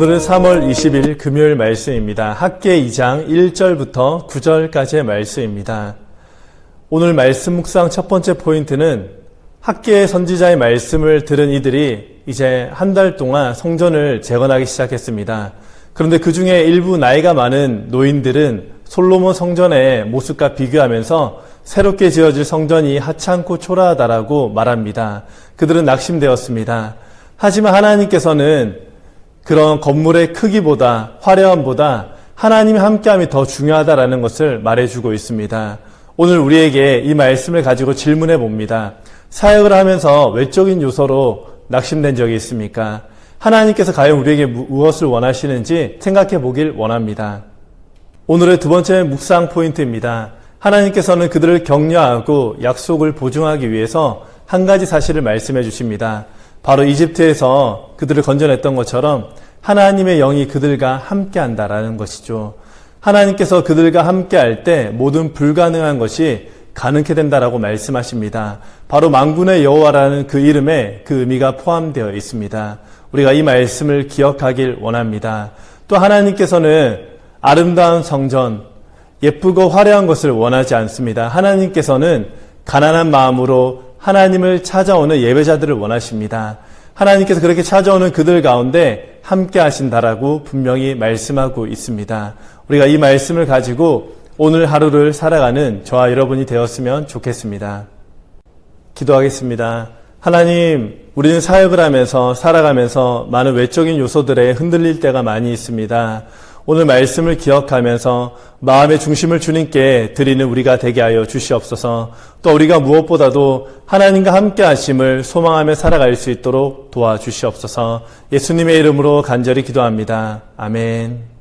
오늘은 3월 20일 금요일 말씀입니다. 학계 2장 1절부터 9절까지의 말씀입니다. 오늘 말씀 묵상 첫 번째 포인트는 학계의 선지자의 말씀을 들은 이들이 이제 한 달 동안 성전을 재건하기 시작했습니다. 그런데 그 중에 일부 나이가 많은 노인들은 솔로몬 성전의 모습과 비교하면서 새롭게 지어질 성전이 하찮고 초라하다라고 말합니다. 그들은 낙심되었습니다. 하지만 하나님께서는 그런 건물의 크기보다 화려함보다 하나님이 함께함이 더 중요하다라는 것을 말해주고 있습니다. 오늘 우리에게 이 말씀을 가지고 질문해 봅니다. 사역을 하면서 외적인 요소로 낙심된 적이 있습니까? 하나님께서 과연 우리에게 무엇을 원하시는지 생각해 보길 원합니다. 오늘의 두 번째 묵상 포인트입니다. 하나님께서는 그들을 격려하고 약속을 보증하기 위해서 한 가지 사실을 말씀해 주십니다. 바로 이집트에서 그들을 건져냈던 것처럼 하나님의 영이 그들과 함께 한다라는 것이죠. 하나님께서 그들과 함께 할 때 모든 불가능한 것이 가능케 된다라고 말씀하십니다. 바로 망군의 여호와라는 그 이름에 그 의미가 포함되어 있습니다. 우리가 이 말씀을 기억하길 원합니다. 또 하나님께서는 아름다운 성전, 예쁘고 화려한 것을 원하지 않습니다. 하나님께서는 가난한 마음으로 하나님을 찾아오는 예배자들을 원하십니다. 하나님께서 그렇게 찾아오는 그들 가운데 함께 하신다라고 분명히 말씀하고 있습니다. 우리가 이 말씀을 가지고 오늘 하루를 살아가는 저와 여러분이 되었으면 좋겠습니다. 기도하겠습니다. 하나님, 우리는 사역을 하면서 살아가면서 많은 외적인 요소들에 흔들릴 때가 많이 있습니다. 오늘 말씀을 기억하면서 마음의 중심을 주님께 드리는 우리가 되게 하여 주시옵소서. 또 우리가 무엇보다도 하나님과 함께 하심을 소망하며 살아갈 수 있도록 도와주시옵소서. 예수님의 이름으로 간절히 기도합니다. 아멘.